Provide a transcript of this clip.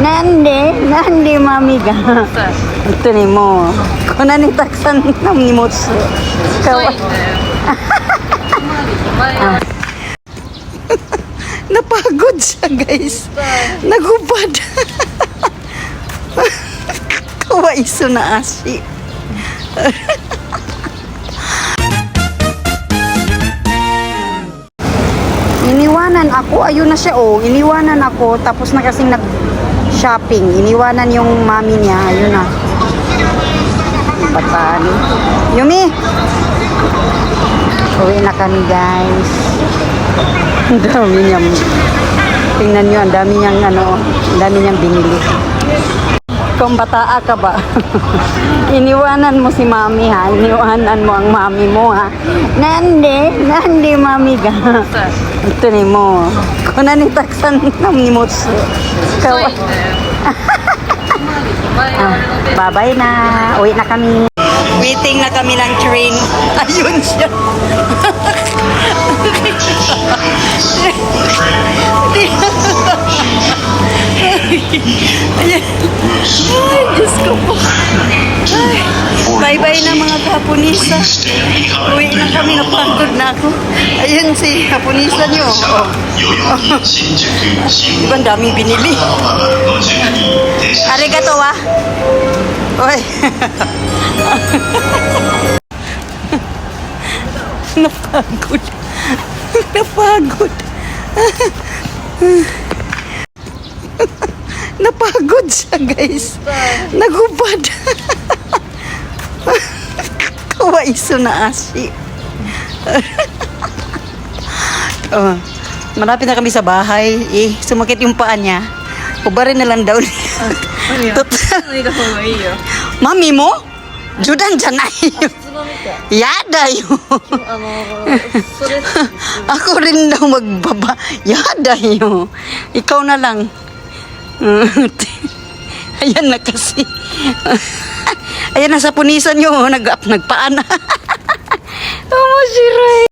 Nandi, nandi mami ga. Ito ni mo. Kuna ni taksan ng nimotsu. Kawa. Napagod siya, guys. Nagubad. Kawaiso na asi. Iniwanan ako, ayun na siya oh. Iniwanan ako, tapos na kasing nag-shopping. Iniwanan yung mami niya, ayun na. Patan. Yumi! Uwi na kami guys. Ang dami niyang, tingnan niyo, ang dami niyang ano, ang dami niyang binili. Kung bataa ka ba? Iniwanan mo si mami ha. Iniwanan mo ang mami mo ha. Nandi, nandi mami ga. Ito ni mo. Kuna ni taksan ng nimotsu. Kawa. Ah, bye-bye na. Uwi na kami. Waiting na kami ng train. Ayun siya. Ay, Diyos ko po. Ay, bye-bye na mga kapunisa. Uwi na kami, napagod na ako. Ayun si kapunisa niyo. Oh. Diba ang daming binili? Arigato wa. Oy. Napagod. Napagod. Napagod siya, guys. Nagubad. Kawaiso na asi. oh, marapit na kami sa bahay. Eh, sumakit yung paa niya. Ubarin na lang daw niya. Total. Mami mo? Judan janay. Yada yun. Ako rin daw magbaba. Yada yun. Ikaw na lang. Ayan na kasi. Ayan na sa punisan nyo. Nag, nagpaan na. Omo,